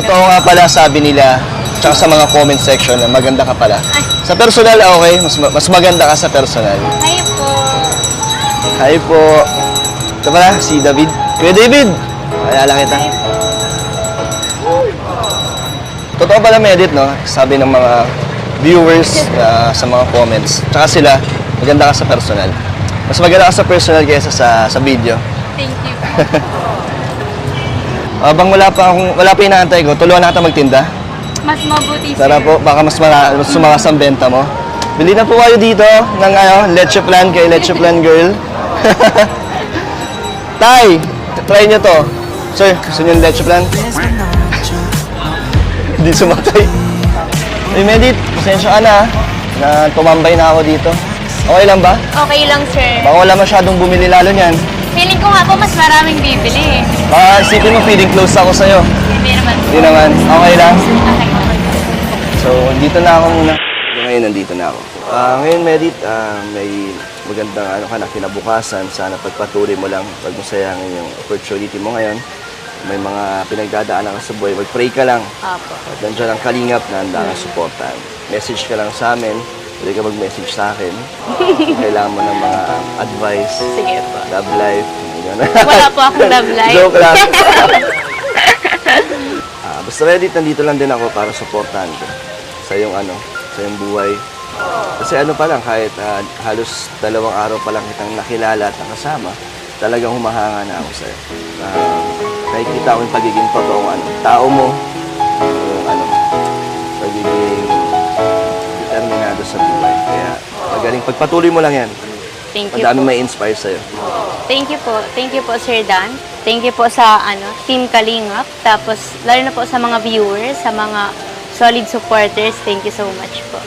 Totoo nga pala sabi nila, tsaka sa mga comment section na maganda ka pala. Sa personal, okay. Mas, ma- mas maganda ka sa personal. Hi po. Hi po. Ito pala, si David. Kuya David! Alala kita. Totoo pala may edit, no? Sabi ng mga viewers na sa mga comments. Tsaka sila, maganda ka sa personal. Mas maganda ka sa personal kaysa sa, sa video. Thank you. Habang wala pa akong, wala pa inaantay ko, tulungan natin magtinda. Mas mabuti sir. Tara po, baka mas, mara, mas sumakas ang benta mo. Bili na po kayo dito ng ano, leche plan kay leche plan girl. Tay, try nyo to. Sir, gusto nyo yung leche plan? Hindi sumatay. Uy, Medit, pasensya ka na ah, na tumambay na ako dito. Okay lang ba? Okay lang sir. Baka wala masyadong bumili lalo niyan. Feeling ko nga po mas maraming bibili eh. Baka isipin mo feeling close ako sa'yo. Hindi naman. Hindi naman, okay lang. Okay. So, dito na ako muna. Ngayon, nandito na ako. Ah, ngayon, Medit, ah, may magandang ano ka na, kinabukasan. Sana pagpatuloy mo lang, pag masayangin yung opportunity mo ngayon. May mga pinagdadaanan ka sa buhay, mag-pray ka lang. Apo. At nandiyan ang kalingap na handa kang supportan. Message ka lang sa amin. Pwede ka mag-message sa akin. Kailangan mo ng mga advice, Sige po. love life. Wala po akong love life. Joke lang. Ah, basta Reddit, nandito lang din ako para supportahan ko sa iyong ano, sa iyong buhay. Kasi ano pa lang, kahit ah, halos dalawang araw pa lang kitang nakilala at nakasama, talagang humahanga na ako sa'yo. Ah, nakikita ko yung pagiging totoong ano, tao mo, magaling, pagpatuloy mo lang yan. Thank you Madami po. may inspire sa'yo. Thank you po. Thank you po Sir Dan. Thank you po sa ano, Team Kalingap. Tapos lalo na po sa mga viewers, sa mga solid supporters. Thank you so much po.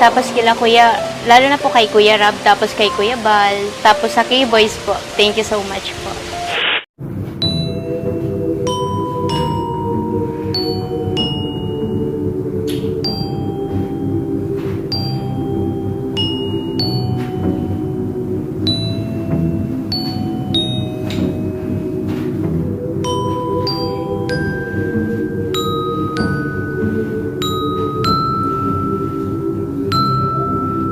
Tapos kila Kuya, lalo na po kay Kuya Rab, tapos kay Kuya Bal, tapos sa K-Boys po. Thank you so much po.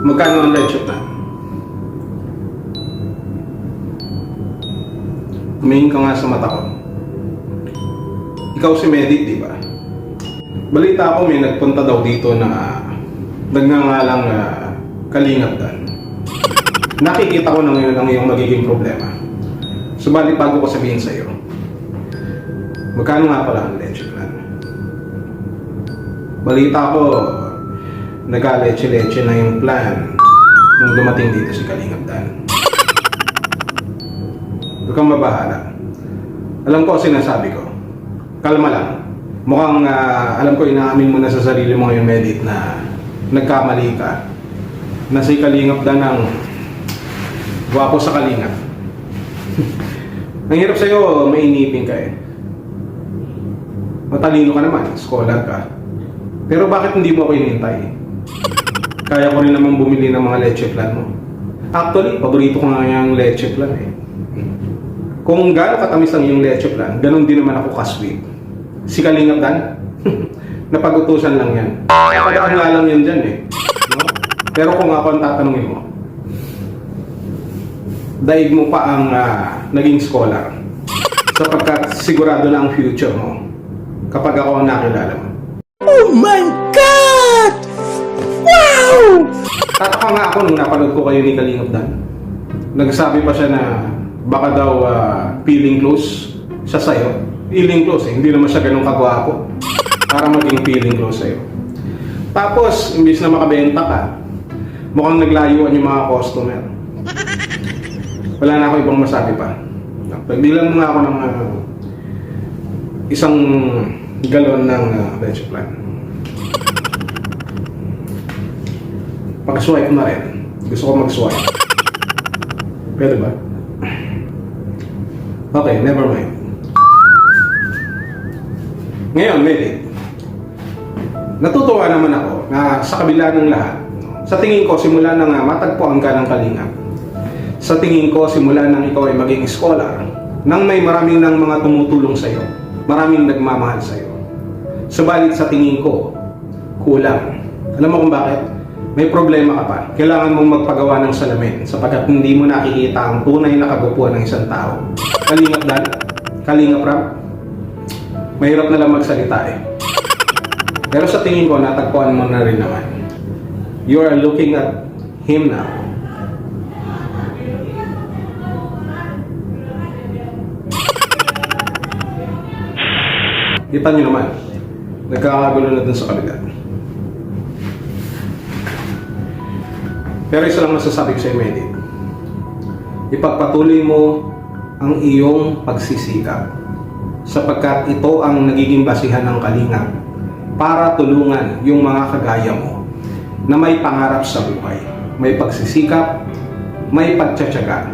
Magkano ang leche plan? Tumingin ka nga sa mata ko. Ikaw si Medic, di ba? Balita ko may nagpunta daw dito na nagngangalang uh, kalingap dan. Nakikita ko na ngayon ang iyong magiging problema. Subalit bago ko sabihin sa iyo, magkano nga pala ang leche plan? Balita ko, nagka-leche-leche na yung plan nung dumating dito si Kalingap Dan. Huwag kang mabahala. Alam ko ang sinasabi ko. Kalma lang. Mukhang ah, alam ko inaamin mo na sa sarili mo ngayon, Medit, na nagkamali ka. Na si Kalingap Dan ang gwapo sa Kalingap. ang hirap sa'yo, mainipin ka eh. Matalino ka naman, scholar ka. Pero bakit hindi mo ako inintay? Kaya ko rin naman bumili ng mga leche plan mo. Actually, paborito ko nga yung leche plan eh. Kung gaano katamis ang yung leche plan, ganun din naman ako kasweet. Si Kalingap Dan, napag-utusan lang yan. Padaan nga lang yan dyan eh. No? Pero kung ako ang tatanungin mo, daig mo pa ang ah, naging scholar sapagkat sigurado na ang future mo kapag ako ang nakilala mo. Tataka nga ako nung napanood ko kayo ni Kalingap Dan. Nagsabi pa siya na baka daw ah, feeling close siya sa'yo. Feeling close eh, hindi naman siya ganun kagwapo. Para maging feeling close sa'yo. Tapos, imbis na makabenta ka, mukhang naglayuan yung mga customer. Wala na ako ibang masabi pa. Pagbilang mo nga ako ng ah, isang galon ng uh, veg plan. Pag-swipe na rin. Gusto ko mag-swipe. Pwede ba? Okay, never mind. Ngayon, Meli, natutuwa naman ako na sa kabila ng lahat, sa tingin ko, simula nang matagpuan ka ng kalingap, sa tingin ko, simula nang ikaw ay maging scholar, nang may maraming ng mga tumutulong sa'yo, maraming nagmamahal sa'yo, Subalit sa tingin ko, kulang. Alam mo kung bakit? May problema ka pa. Kailangan mong magpagawa ng salamin sapagkat hindi mo nakikita ang tunay na kagupuan ng isang tao. Kalingap dan, kalingap rap, mahirap na lang magsalita eh. Pero sa tingin ko, natagpuan mo na rin naman. You are looking at him now. Kita nyo naman, nagkakagulo na dun sa kabila. Pero isa lang masasabi ko sa iyo, Medit. Ipagpatuloy mo ang iyong pagsisikap sapagkat ito ang nagiging basihan ng kalingap para tulungan yung mga kagaya mo na may pangarap sa buhay, may pagsisikap, may pagtsatsaga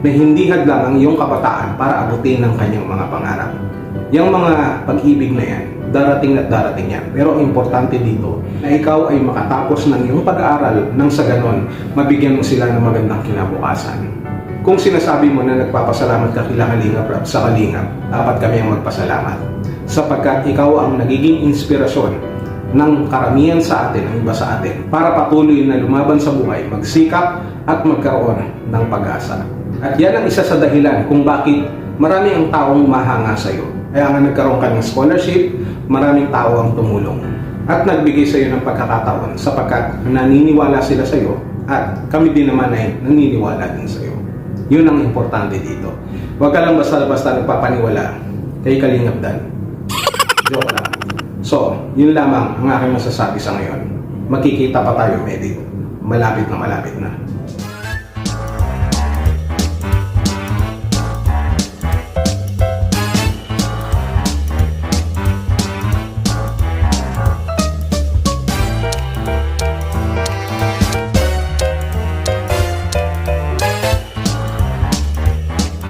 na hindi hadlang ang iyong kabataan para abutin ang kanyang mga pangarap. Yung mga pag-ibig na yan, darating at darating yan. Pero importante dito na ikaw ay makatapos ng iyong pag-aaral nang sa ganon, mabigyan mo sila ng magandang kinabukasan. Kung sinasabi mo na nagpapasalamat ka kila Kalingap Rap sa Kalingap, dapat kami ang magpasalamat. Sapagkat ikaw ang nagiging inspirasyon ng karamihan sa atin, ang iba sa atin, para patuloy na lumaban sa buhay, magsikap at magkaroon ng pag-asa. At yan ang isa sa dahilan kung bakit marami ang taong mahanga sa iyo. Kaya nga nagkaroon ka ng scholarship, maraming tao ang tumulong. At nagbigay sa iyo ng pagkakataon sapagkat naniniwala sila sa iyo at kami din naman ay naniniwala din sa iyo. Yun ang importante dito. Huwag ka lang basta-basta nagpapaniwala kay Kalingap Dan. Joke lang. So, yun lamang ang aking masasabi sa ngayon. Magkikita pa tayo, Medit. Malapit na malapit na.